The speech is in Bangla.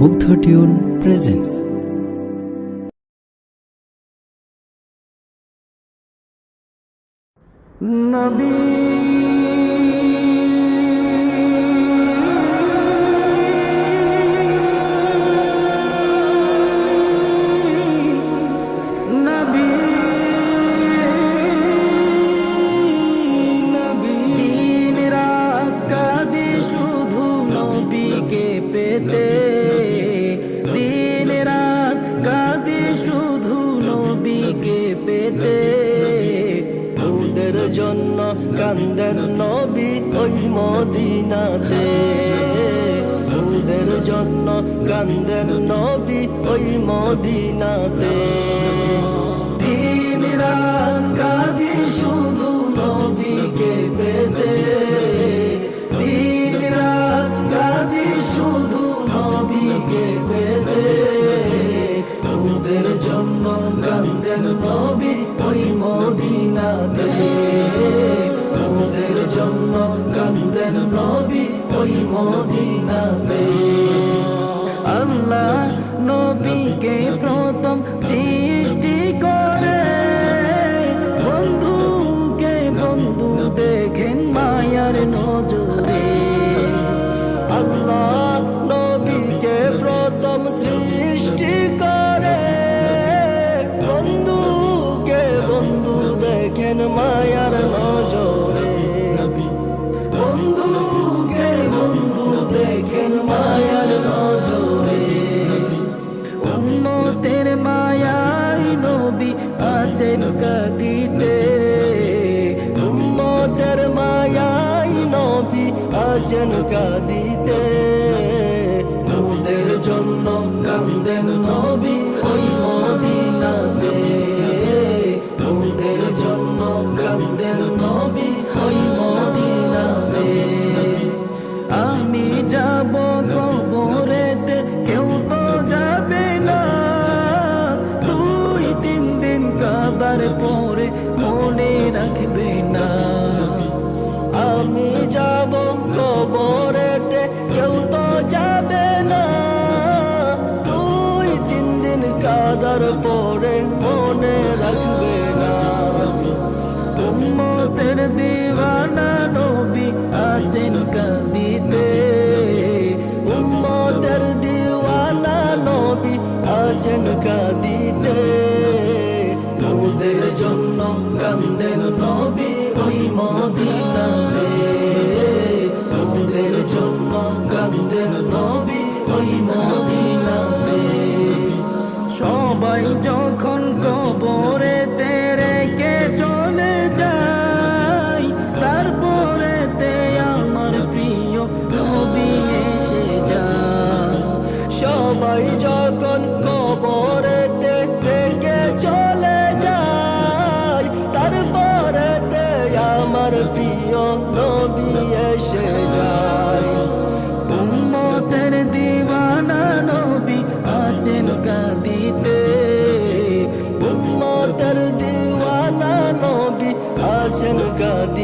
মুগ্ধ টিউন প্রেজেন্স নবীকে পেতে। কান্দেন নবী ওই মদিনাতে। ওদের জন্য কান্দেন নবী ওই মদিনাতে। দিন রাত কাঁদি শুধু নবীকে পেতে। দিন রাত কাঁদি শুধু নবীকে পেতে। ওদের জন্য কান্দেন নবী ওই মদিনাতে। জন্য কান্দেন নবী ওই মদিনাতে। কাদিতে উম্মতের মায়াই নবী আছেন কাদিতে। ওদের জন্য কান্দেন নবী ওই মদিনাতে। ওদের জন্য কান্দেন নবী ওই মদিনাতে। আমি যাব কবরেতে, কেউ তো যাবে না। দুই তিন দিন কাদার পরে রাখবে না। আমি যাব কবরেতে, কেউ তো যাবে না। দুই তিন দিন কাদার পরে মনে রাখবে না। উম্মতের দিওয়ানা নবী আছেন কাঁদিতে। উম্মতের দিওয়ানা নবী আছেন কাঁদিতে। কান্দেন নবী ওই মদিনাতে। ওদের জন্য কান্দেন নবী ওই মদিনাতে। সবাই যখন কবরেতে রেখে চলে যায় তারপরে তে আমার প্রিয় নবী এসে সবাই নবী এসে যায়। উম্মতের দিওয়ানা নবী আছেন কাঁদিতে। উম্মতের দিওয়ানা নবী আছেন কাঁদিতে।